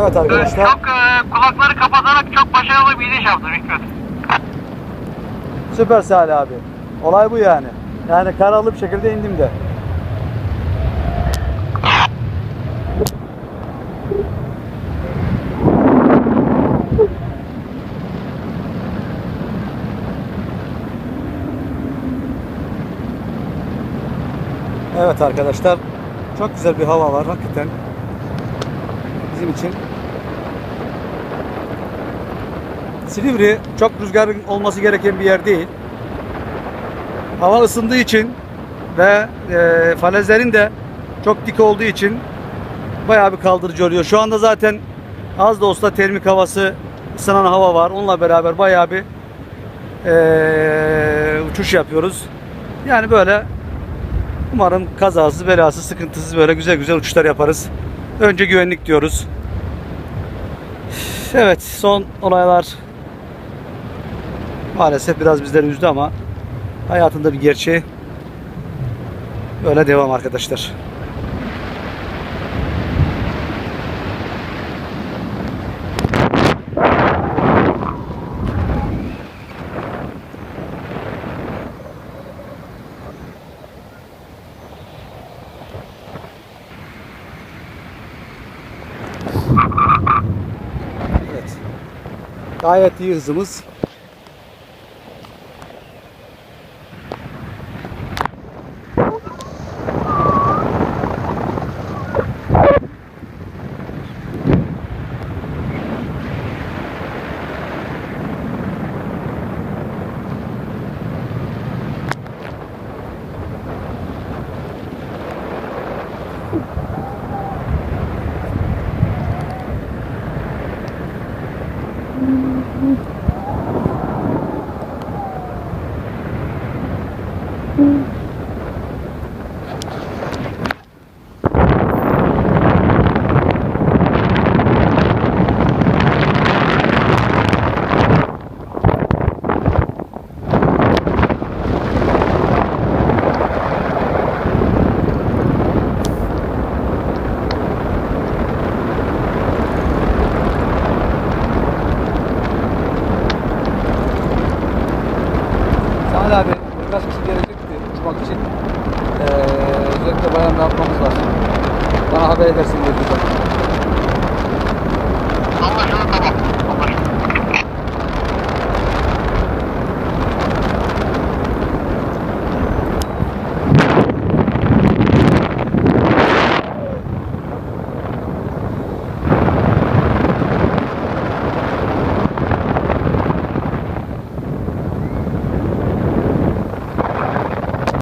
Evet arkadaşlar. Çok e, kulakları kapatarak çok başarılı bir iniş yaptım Hikmet. Süper Salih abi. Olay bu yani. Yani kararlı bir şekilde indim de. Evet arkadaşlar. Çok güzel bir hava var hakikaten. Bizim için. Silivri çok rüzgarın olması gereken bir yer değil. Hava ısındığı için ve e, falezlerin de çok dik olduğu için bayağı bir kaldırıcı oluyor. Şu anda zaten az da olsa termik havası, ısınan hava var. Onunla beraber bayağı bir e, uçuş yapıyoruz. Yani böyle umarım kazasız, belasız, sıkıntısız böyle güzel güzel uçuşlar yaparız. Önce güvenlik diyoruz. Evet, son olaylar maalesef biraz bizleri üzdü ama hayatında bir gerçeği. Böyle devam arkadaşlar. Evet. Gayet iyi hızımız. Mm-hmm. Ee, özellikle bayanla yapmamız lazım. Bana haber edersin. Anlaşıldı